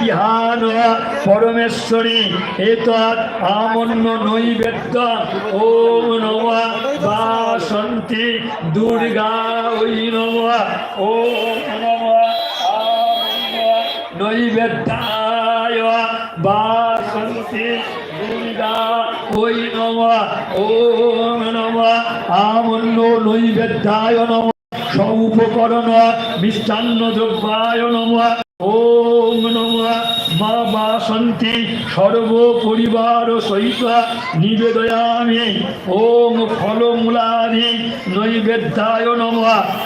গৃহান পরমেশ্বরী এতৎ আমন্য নৈবেদ্য। ওম নম বাসন্তী, দুর্গা ওই নম। ওম নম নৈবেদ্যায় বাসন্তী, দুর্গা ওই নম। ওম নম আমন্য নৈবেদ্যায় নম। সৌপকরণ মিষ্টান্ন দ্রব্যায় নম। ওম নম বাসন্তী সর্ব পরিবার সহিত নিবেদয়ামি। ওম ফলমূলানি নৈবেদ্যায় নম।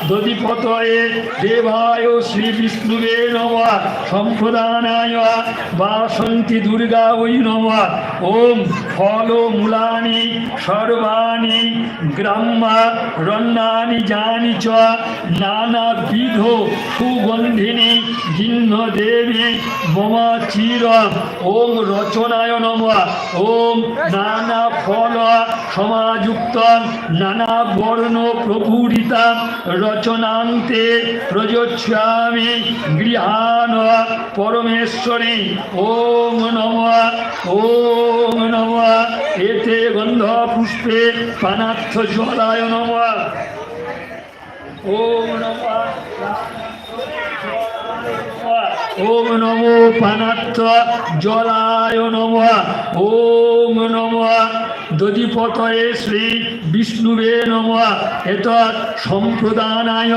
দধিপতয়ে দেবায় শ্রী বিষ্ণুবে নম। সম্প্রদানায় বাসন্তী দুর্গা ওই নম। ওম ফলমূলানি সর্বাণি। গ্রাম্যা রন্নানি জানি চ। নানাবিধ সুগন্ধিনী ভিন্ন দেবী। মমা চির ওম রচনায় নম ওম নানা ফল সমাযুক্ত নানা বর্ণ প্রভুরিতা রচনান্তে প্রযোচ্যামি গৃহান পরমেশ্বরী। ওম নম। ওম নম। এতে গন্ধ পুষ্পে পানার্থ জলায় নম। ওম নমঃ। ওম নমো পানাত্ম জলায় নম। ওম নম। দধিপতয়ে শ্রী বিষ্ণুবে নম। এতৎ সম্প্রদানায়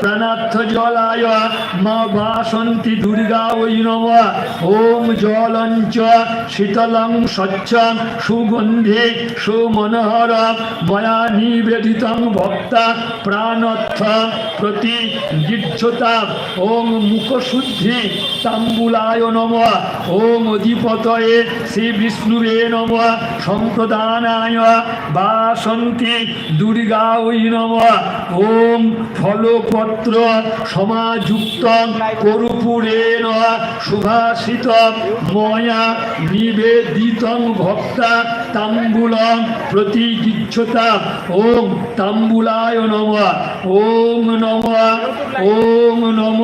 প্রাণার্থ জলায় মা বাসন্তী দুর্গা ওই নম। ওম জলঞ্চ শীতলং স্বচ্ছং সুগন্ধে সুমনোহর। ময়া নিবেদিতং ভক্তা প্রাণর্থ প্রতি গীর্যতা ওম মুখশুদ্ধি তাম্বুলায় নম। ওম অধিপতয়ে শ্রী বিষ্ণুবে নম। দুর্গা ওই নম। ওম ফলপত্র সমাযুক্ত ভক্তা তাম্বুলং প্রতিগিচ্ছতা। ওম তাম্বুলায় নম। ওম নম। ওম নম।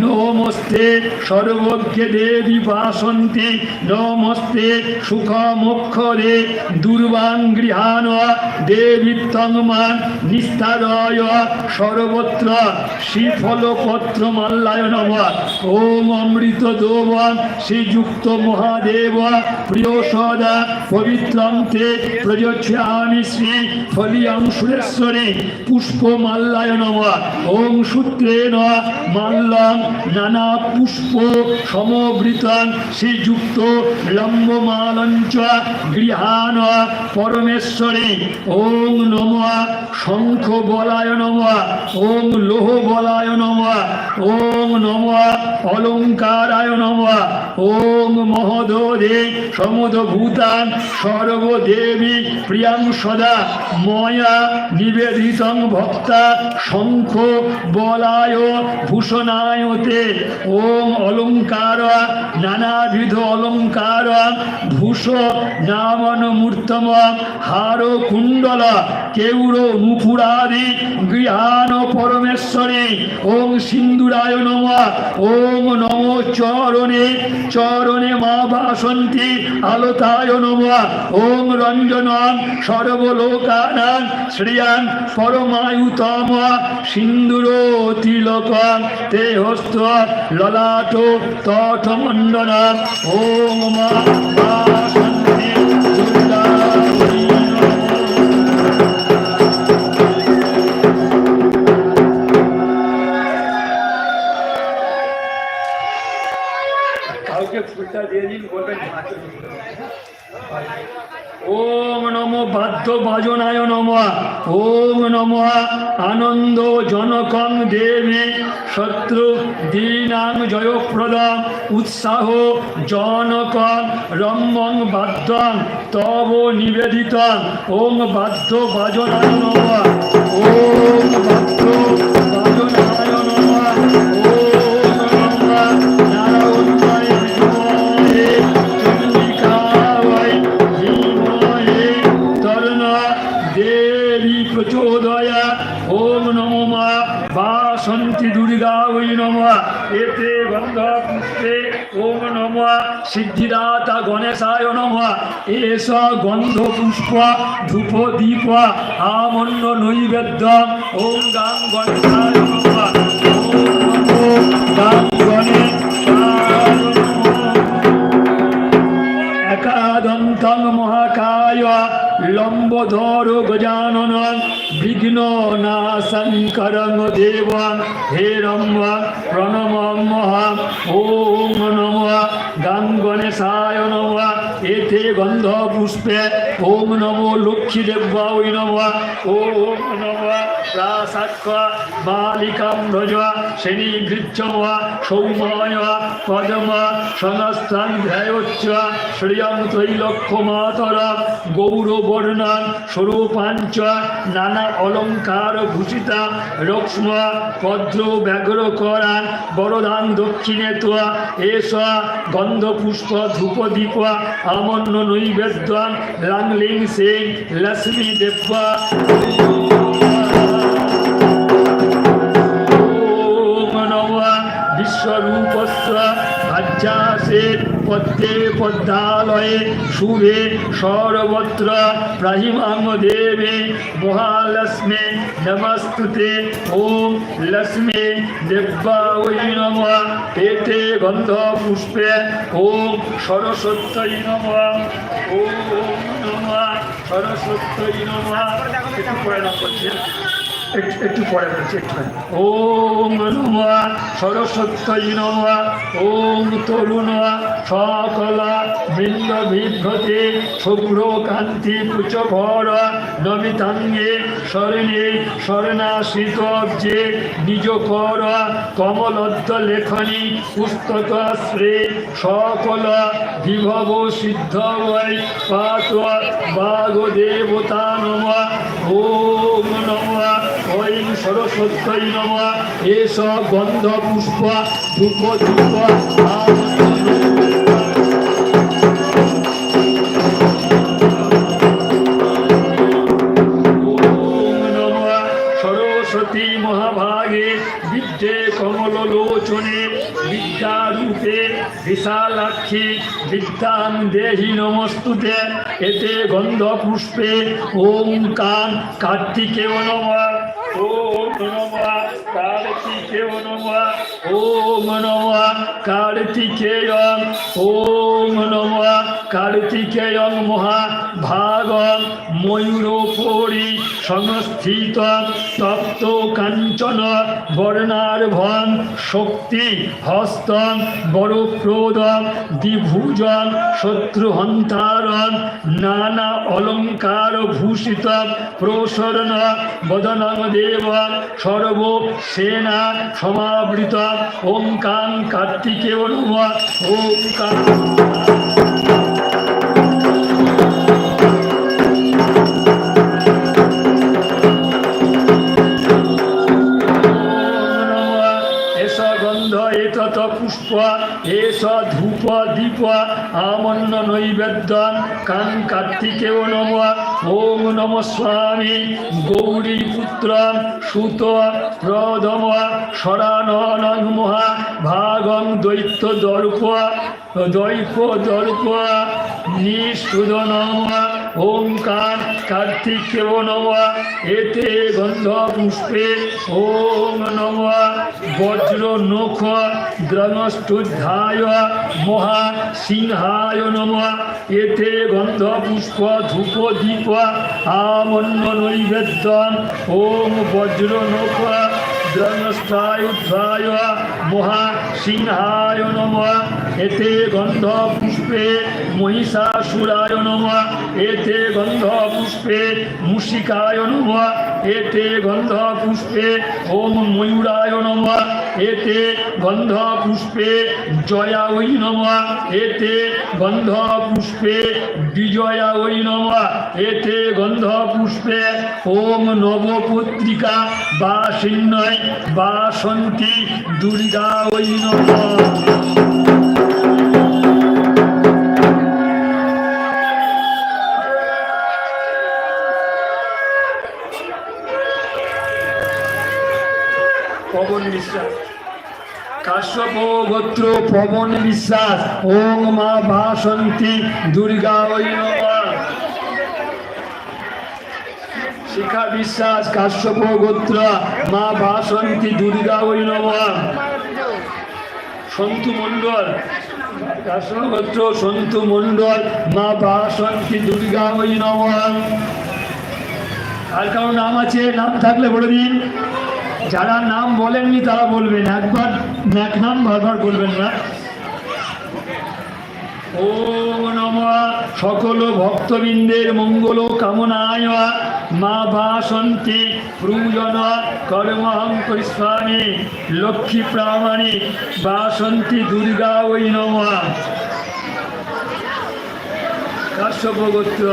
নমস্তে সর্বজ্ঞ দেবী বাসন্তি। নমস্তে সুখমক্ষরে দুর্বাং গৃহান দেবীত্তংমান নিস্তারয় সর্বত্র শ্রীফলপত্র মাল্লায় নম ওম অমৃত দোবন, শ্রীযুক্ত মহাদেব প্রিয় সদা পবিত্রং তে প্রযোজ্যামি শ্রী ফলিয়াং সুরেশ্বরে পুষ্প মাল্লায় নম ওম সূত্রেণ মাল্যং নানা পুষ্প সমবৃতং, শ্রীযুক্ত লম্বমালঞ্চ গৃহান পরমেশ্বরে। ওম নম শঙ্খ বলায় নম, ওম লোহ বলায় নম, ওম নম অলঙ্কারায় নম, ওম মহোদরে সমুদভূতাং সর্বদেবী প্রিয়াং সদা। ময়া নিবেদিতং ভক্তা শঙ্খ বলায় ভূষণায়তে। ওম অলঙ্কার, নানাবিধ অলঙ্কার, ভূষ নামন মূর্তম হার কুণ্ডল, কেউর মুকুরাদি গৃহান পরমেশ্বরে ওম সিন্দুরায় নম ওম নম চরণে চরণে মা বাসন্তী, আলোতায় নম ওম রঞ্জনম সর্বলোকানাং শ্রিয়াং পরমায়ুতম সিন্দুর তিলক তে হস্ত ললাট তটমণ্ডন ওম মা বাসন্তী। ওম নম বাদ্য বাজনায় নম। ওম নম। আনন্দ জনকং দেবী। শত্রু দীনাং জয়প্রদ উৎসাহ জনকং রম্যং বাদ্যং। তব নিবেদিত। ওম বাদ্য বাজনায় নম। ওম বাদ্য সিদ্ধিদাতা গণেশায় নম। এস গন্ধ পুষ্প ধূপ দীপ আমন্য নৈবেদ্য ওম গাং গণেশায় নম। একাদন্তং মহাকায় লম্বধর গজানন বিঘ্ন নাশঙ্করং দেব হে রম্ব প্রণম মহা ওম নম গাং গণেশায় নম এতে গন্ধ পুষ্পে, ওম নম লক্ষ্মী দেবাই নম, ওম নম প্রাসাক্ষ বালিকাম ভজ শ্রেণি ঘৃচ্ছম সৌময় পদম সংস্থান ধ্যায়োচ্চ শ্রিয়ং ত্রৈলক্ষ মাতর গৌরবর্ণান স্বরূপাঞ্চ, নানা অলঙ্কার ভূষিতা, রক্ষ্ম পদ্র ব্যাঘ্র করান বরদান দক্ষিণে তোয়া এস গন্ধ পুষ্প ধূপ দীপ নৈবেদ্য লাংলিং সিং লক্ষ্মী দেব্বা পদ্মে পদ্মালয়ে শুভে সর্বত্র প্রাহিমাং দেবে। মহালক্ষ্মী, নমস্তুতে। ওম লক্ষ্মী দেব্যা ওই নম। এতে গন্ধ পুষ্পে। ওম সরস্বত্যই নম। ওম নম। পরে নাম করছি একটু পরে বলছি ওম নম সরস্বত্যই নম, ওম তরুণ সকল বৃন্দ বিভ্রতে শুভ্র কান্তি পুচভর নমিতাঙ্গে শরণে শরণাশ্রিত যে নিজ কর কমলদ্দ লেখনী পুস্তক শ্রে সকল বিভব সিদ্ধ বৈ পাত বাগ দেবতা নম। ওম নম ঐং সরস্বত্যই নম। এস গন্ধ, পুষ্প সরস্বতী মহাভাগে বিশালাক্ষী বিদ্যাং দেহি নমস্তুতে। এতে গন্ধ পুষ্পে ওম কান কার্তিকেয় নম। নম কার্তিকেয় ওম নম কার্তিকেয় মহা ভাগম ময়ূরোপরি সংস্থিত তপ্ত কাঞ্চন বর্ণার্ভন শক্তি হস্তম বরপ্রদম দ্বিভুজন শত্রুহন্তারণ নানা অলঙ্কার প্রসরণ বদনং দেব সমাবৃত ওঙ্কাং কার্তিকেয় নম ওম এস দীপ আমন্ন নৈবেদ্য কান কার্তিকেয় নম ওম নম স্বামী গৌরী পুত্র সুত প্রদম সরানন মহা ভাগং দৈত্য দর্প দৈপ দর্প নিঃসুদনম ওঙ্কার কার্তিকেয় নম। এতে গন্ধ পুষ্পে ওম নম। বজ্র নখ। দ্রনষ্টুদ্ধায় মহা সিংহায় নম। এতে গন্ধ পুষ্প ধূপ, দীপ আমন্য নৈবেদ্য, ওম বজ্র নখ। দ্রনষ্ঠায় মহা সিংহায় নম এতে গন্ধ পুষ্পে মহিষাসুরায় নম এতে গন্ধ পুষ্পে মুষিকায় নম এতে গন্ধ পুষ্পে ওম ময়ূরায় নম এতে গন্ধ পুষ্পে জয়া ওই নমা। এতে গন্ধ পুষ্পে বিজয়া ওই নমা। এতে গন্ধ পুষ্পে ওম নবপত্রিকা বা সিন্নয় বাসন্তী দুর্গা ওই নম। কাশ্যপ গোত্র পবন বিশ্বাস। ওং মা বাসন্তী দুর্গা ওই শিখা বিশ্বাস কাশ্যপ গোত্র মা বাসন্তী দুর্গা ওই সন্তু মণ্ডল কাশ্যপ গোত্র সন্তু মণ্ডল, মা বাসন্তী দুর্গা ওই আর কারও নাম আছে? নাম থাকলে বলে দিন। যারা নাম বলেননি তারা বলবেন, একবার এক নাম বারবার বলবেন না। ও নম, সকল ভক্তবৃন্দের মঙ্গল কামনায় মা বাসন্তে প্রয়োজন কর্মহং করিষ্যামি লক্ষ্মী প্রামাণিক বাসন্তী দুর্গা ওই নম। কাশ্যপ গোত্র?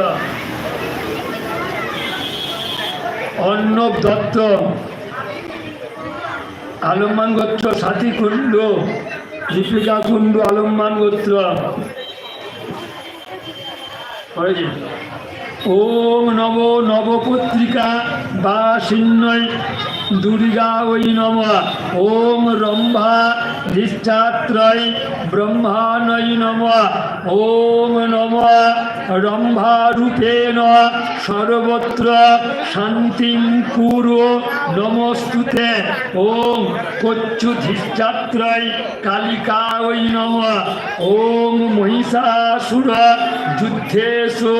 অর্ণব দত্ত। আলম্মান গোত্র সাথী কুণ্ড দীপিকা কুণ্ড আলম্মান গোত্র। ওম নব নবপত্রিকা বা সিন্নয়, দুর্গা ওই নম, ওম রম্ভা ধিষ্ঠাত্রয় ব্রহ্মানয় নম ওম নম রম্ভারূপেণ সর্বত্র শান্তিং কুরু নমস্তুতে ওম কচ্ছুধিষ্ঠাত্রয় কালিকা ওই নম ওম মহিষাসুর যুদ্ধেষু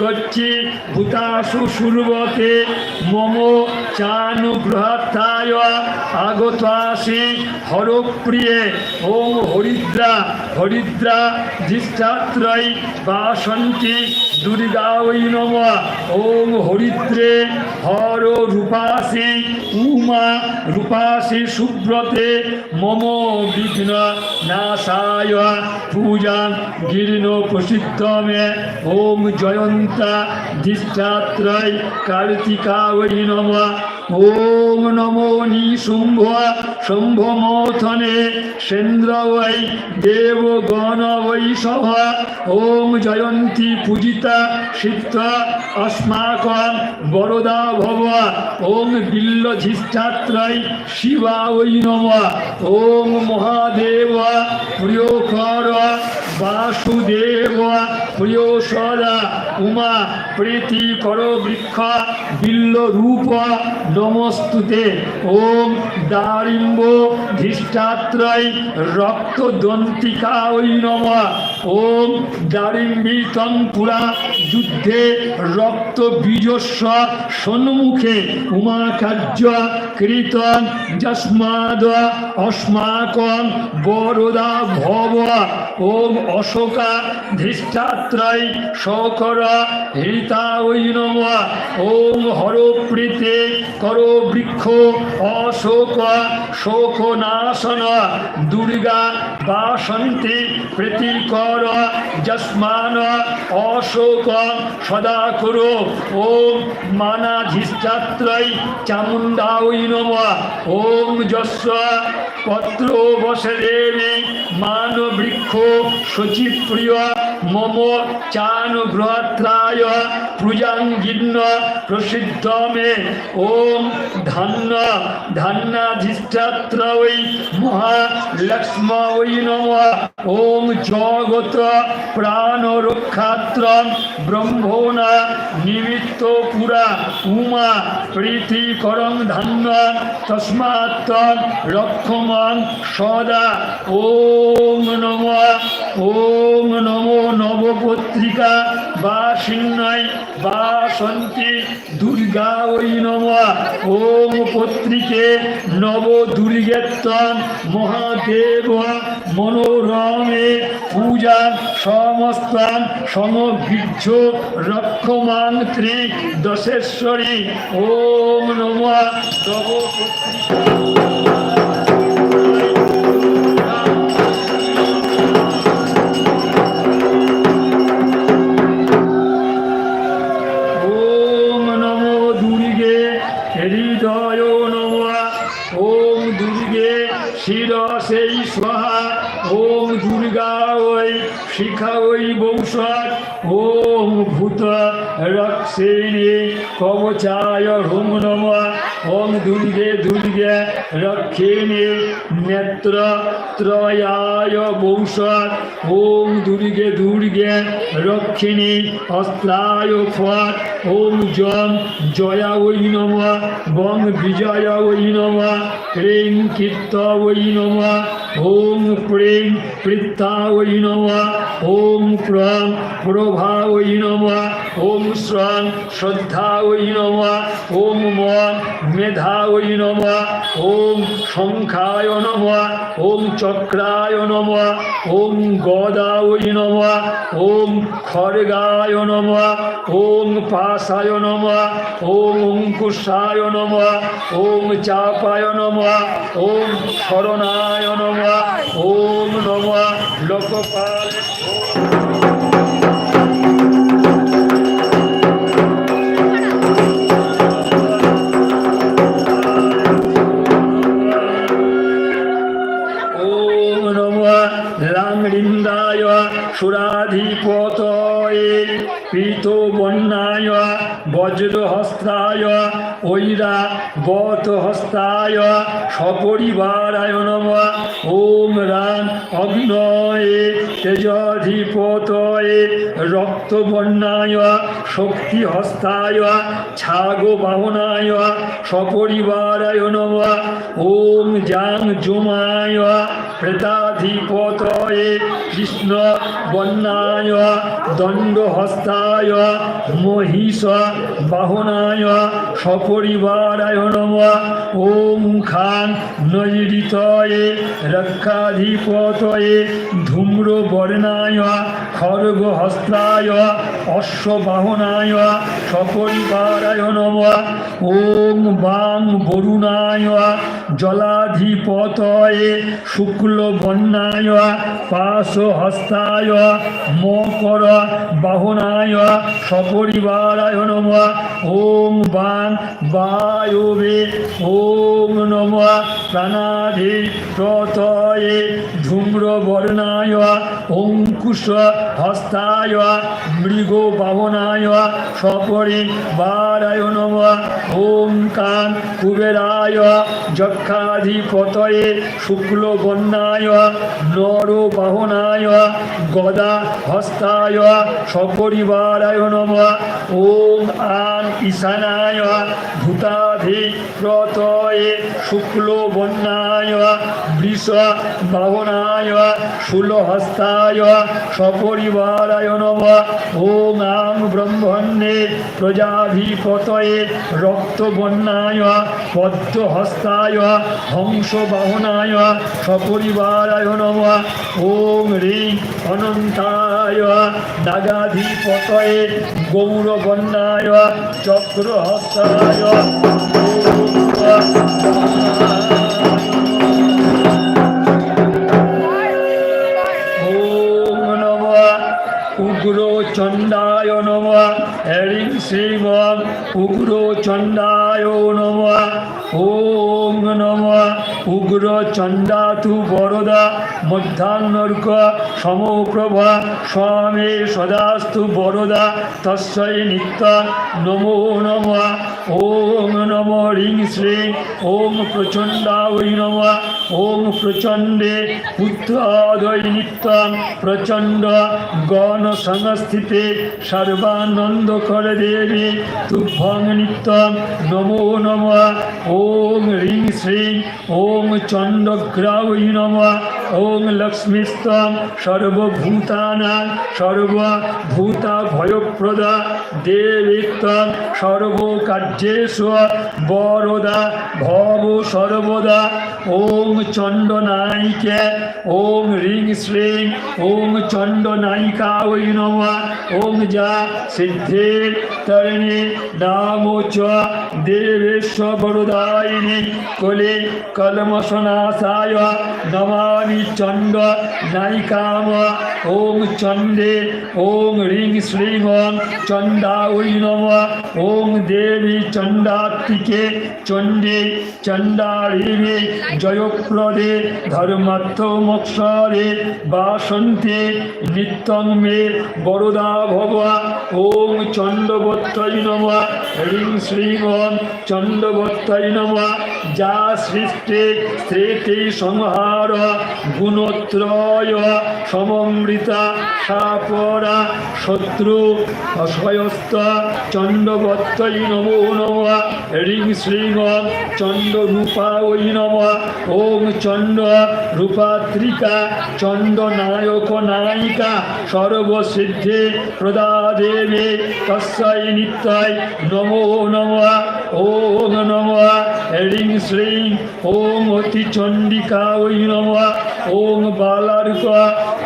কচ্ছি ভূতাসু সুরবতে মম চানুগ্রহাত্থায় আগতাসি হরপ্রিয়ে ওম হরিদ্রা হরিদ্রা ধিষ্ঠাত্রয় বাসন্তি দুর্গা ওই নম। ওম হরিদ্রে হর রূপাসি উমা, রূপাসি সুব্রতে মম বিঘ্ন নাশায় পূজা গিরিন প্রসিদ্ধ মে ওম জয়ন্তা ধিষ্ঠাত্রয় কার্তিকা ওই নম। ওম নমো নিশুম্ভ শুম্ভমোথনে সেন্দ্র বৈ দেবগণ বৈষভ ওম জয়ন্তী পূজিতা সিদ্ধা অস্মাক বরদা ভব। ওম বিল্লধিষ্ঠাত্রাই শিবা ওই নম। ওম মহাদেব প্রিয় কর বাসুদেব প্রিয় সদা উমা প্রীতি কর বৃক্ষ বিল্ল রূপ নমস্তুতে। ওম দারিম্ব ধিষ্ঠাত্রয় রক্ত দন্তিকা ওই নম। ওম দারিম্বিতং পুরা যুদ্ধে রক্ত বীজস্ব সন্মুখে উমাকার্য কীর্তন যস্মাদ অস্মাকং বরদা ভব। ওম অশোকা ধিষ্ঠাত্রয় শকর হৃতা ওই নম। ওম হরপ্রীতে কর বৃক্ষ অশোক, শোক নাশন, দুর্গা বাসন্তী প্রীতিকর যস্মান অশোক, সদা করো। ওম মানাধিষ্ঠাত্রয় চামুণ্ডা ওই নম। ওম যস্ব পত্র বসে দেবী মান বৃক্ষ শচীপ্রিয় মম চান গ্রহত্রায় পূজাঙ্গিন্ন প্রসিদ্ধ মে ওম ধান্য ধান্যাধিষ্ঠাত্র ওই মহালক্ষ্ম ওই নম ওম জগত প্রাণ রক্ষাত্র ব্রহ্মণা নিমিত্ত পুরা উমা প্রীতিকরং ধান্য তস্মাত্ত রক্ষমং সদা ওম নম ওম নমো নবপত্রিকা, বা সিন্নয়, বা সন্তি, দুর্গা ওই নম। ওম পত্রিকে নব দুর্গেত্তম মহাদেব মনোরমে পূজা সমস্তান সমবীর্য রক্ষমাং ত্রি দশেশ্বরী। ওম নম। নব পত্রিকা হৃদয় নম ওম দুর্গে শিরসেই স্বাহা। ওম দুর্গা ওই শিখা ওই বৌষট ওম ভূত রক্ষেণী কবচায় হুম নম ওম দুর্গে দুর্গে রক্ষিণী নেত্র ত্রয়ায় বৌষৎ ওম দুর্গে দুর্গে রক্ষিণী অস্ত্রায় ফট ওম জম জয়া ওই নম। বং বিজয়া ওই নম। ক্রিং কীর্ত ওই নম। ওম প্রেং পৃত্তা ওই নম। ওম প্রং প্রভা ওই নম। ওম শ্রং শ্রদ্ধা ওই নম। ওম মন মেধা ওই নম। ওম শঙ্খায় নম। ওম চক্রায় নম। ওম গদা ওই নম। ওম খড়গায় নম। ওম পাশায় নম। ওম অঙ্কুশায় নম। ওম চাপায় নম। ওম শরণায় নম। ওম নম। লোকপাল বন্যায়, বজ্রহস্তায়, ঐরা বত হস্তায় সপরিবারায় নম ওম রাম অগ্নয়ে তেজাধিপতয়ে রক্তবর্ণায় শক্তিহস্তায় ছাগ বাহনায় সপরিবারায় নম ওম জাং জুমায় প্রেতাধিপতয়ে কৃষ্ণ বন্যায় দণ্ডহস্তায় মহিষ বাহনায় সপরিবারায় নম ওম খান নৈরিতয়ে রক্ষাধিপতয়ে ধূম্রবর্ণায় খড়গহস্তায় অশ্ববাহনায় নম ওম বাং বরুণায়, জলাধিপতয়ে শুক্লবর্ণায়, পাশহস্তায়, মকর বাহনায় সপরিবারায় নম ওম বাং বায়বে, ওম নম প্রাণাধিপতয়ে ধূম্রবর্ণায় অঙ্কুশ হস্তায় মৃগ বাহনায় সপরিবারায় নম ওম কান কুবেরায় যক্ষাধিপতয়ে শুক্লবন্যায় নর বাহনায় গদা হস্তায় সপরিবারায় নম ওম আন ঈশানায় ভূতাধিপ্রতয়ে শুক্লবর্ণায় বৃষ বাহনায় শূলহস্তায় সপরিবারায় নম। ওম আং ব্রহ্মণ্যে প্রজাধিপতয়ে রক্তবর্ণায় পদ্মহস্তায় হংসবাহনায় সপরিবারায় নম। ওম রিং অনন্তায় নাগাধিপতয়ে গৌরবর্ণায় চক্রহস্তায় চণ্ডায় নম হরিং শ্রীম উগ্র চণ্ডায় নম ওম নম উগ্র চণ্ডাতু বরদা মধ্যাহ্নর্ক সমপ্রভা, স্বামে সদাস্তু বরদা তস্যৈ নিত্য, নমো নম ওম নম রিং শ্রীং, ওম প্রচণ্ডায় নম, ওম প্রচণ্ডে পুত্রাদয় নিত্যং, প্রচণ্ড গণ সংস্থিতে সর্বানন্দ করে দেবী তুভং নিত্য নমো নম। ওং রিং শ্রীং ওং চন্দ্রগ্রাউ নম। ওম লক্ষ্মীস্তং সর্বভূতানাং সর্বভূতা ভয়প্রদা দেবীত্বং সর্বকার্যেষু বরদা ভব সর্বদা। ওম চণ্ডনায়িকে, ওম রিং শ্রীং, ওম চণ্ডনায়িকা ওই নম। ওম যা সিদ্ধের তরণী নাম চ। দেবেশ্বর বরদায়িনী কলে কলমশনাশায় নমামি চণ্ড নায়িকাম ওম চণ্ডে ওং রিং শ্রীং চণ্ডা ওই নম ওম দেবী চণ্ডাত্মিকে চণ্ডে চণ্ডারিণী জয়প্রদে ধর্মাত্মমক্ষরে বাসন্তে নিত্যং মে বরদা ভব ওম চণ্ডবত্তৈ নম হ্রিং শ্রীং চণ্ডবত্তৈ নম যা সৃষ্টে স্মৃতি সংহার গুণত্রয়, সমমৃতা, সাপরা, শত্রু অসয়স্ত চণ্ডবত্তই নমো নম শ্রীং চণ্ড রূপা ওই নম, ওম চণ্ড রূপাত্রিকা চণ্ড নায়ক নায়িকা সর্বসিদ্ধি প্রদা দেবী তস্যৈ নিত্যায় নমো নম। ওম নম। রিং শ্রীং। ওম অতি চণ্ডিকা ওই নম। ওম বালার্ক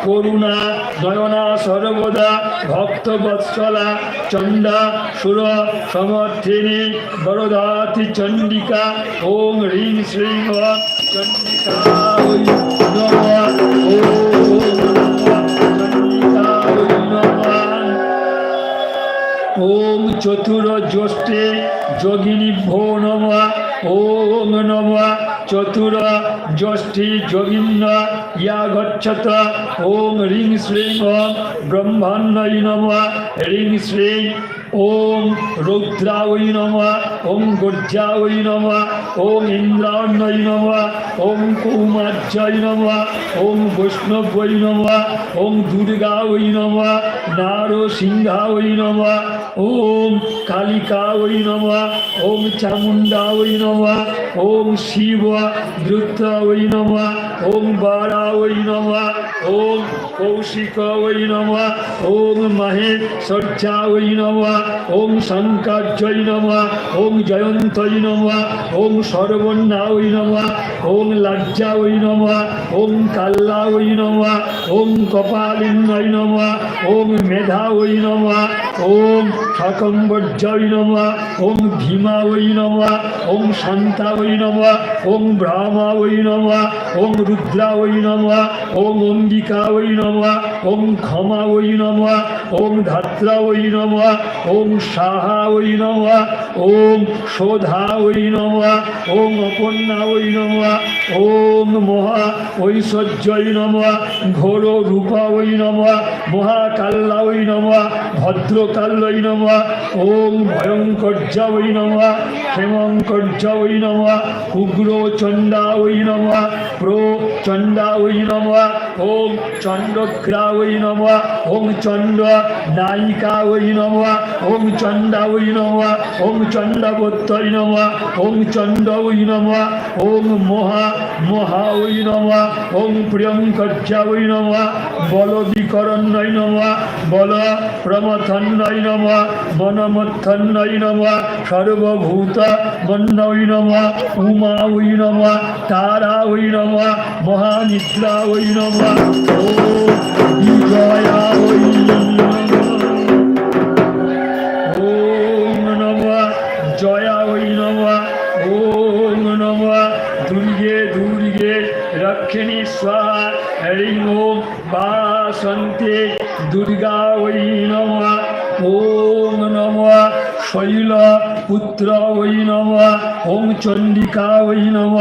করুণা নয়না সর্বদা। ভক্তবৎসলা চণ্ডা, সুর, সমর্থিনী, বরদাতি চণ্ডিকা। ওম হ্রিং শ্রীং। চণ্ডিকা ওই নমঃ। ওম চতুর জ্যোষ্ঠে যোগিনী ভো নম ওম নম চতুর জ্যোষ্ঠী যোগিন্য ইয়া গচ্ছত, ওম রিং শ্রীং ওম ব্রহ্মাণ্ডই নম রিং শ্রীং ওম রৌদ্রাওই নম ওম গর্জাওই নম ওম ইন্দ্রাণ্যই নম ওম কৌমার্যই নম ওম বৈষ্ণবই নম ওম দুর্গাওই নম নারসিংহাওই নম ওম কালিকাওই নমা ওম চামুণ্ডাওই নমা ওম শিব দ্রুতাওই নম ওম বারাওই নম ওম কৌশিকাওই নম ওম মহেশ্বর্যাওই নম ওম শঙ্কর্যই নম ওম জয়ন্তই নম ওম সর্বণ্যাওই নম ওম লজ্জাওই নম ওম কাল্লাওই নম ওম কপালিন্নয় নম ওম মেধাওই নম ওম সকম্বর্যই নম ওম ভীমাওই নম ওম শান্তাওই নম ওম ব্রহ্মাওই নম ওম রুদ্রাওই নমা, ওম অম্বিকাওই নম, ওম ক্ষমা ওই নম, ওম ধাত্রাওই নম, ওম সাহাওই নম ওম শোধাওই নম, ওম অপর্ণাওই নম, ওম মহা ঐশ্বর্যই নম, ঘোর রূপাওই নম মহাকাল্লাওই নম ভদ্রকাল্যই নম, ওম ভয়ঙ্কর্যাওই নম ক্ষেমঙ্কর্যাওই নম উগ্র চণ্ডাওই নম প্রো চণ্ডাওই নম, ওম চণ্ডগ্রাওই নম, ওম চণ্ড নায়িকাওই নম, ওম চণ্ডাওই নম, ওম চণ্ডবত্তই নম, ওম চণ্ডই নম, ওম মহা মহাওই নম, ওম প্রিয়ঙ্কর্যাওই নম বলবিকরণ্যই নম, বল প্রমথন্যই নম মনমথন্যই নম, সর্বভূত মন্নই নম উমা ওই নম তারা ওই নম মহানিদ্রা ওই নম, ও বিজয়া ওই পুত্র ওই নম ওম চণ্ডিকা ওই নম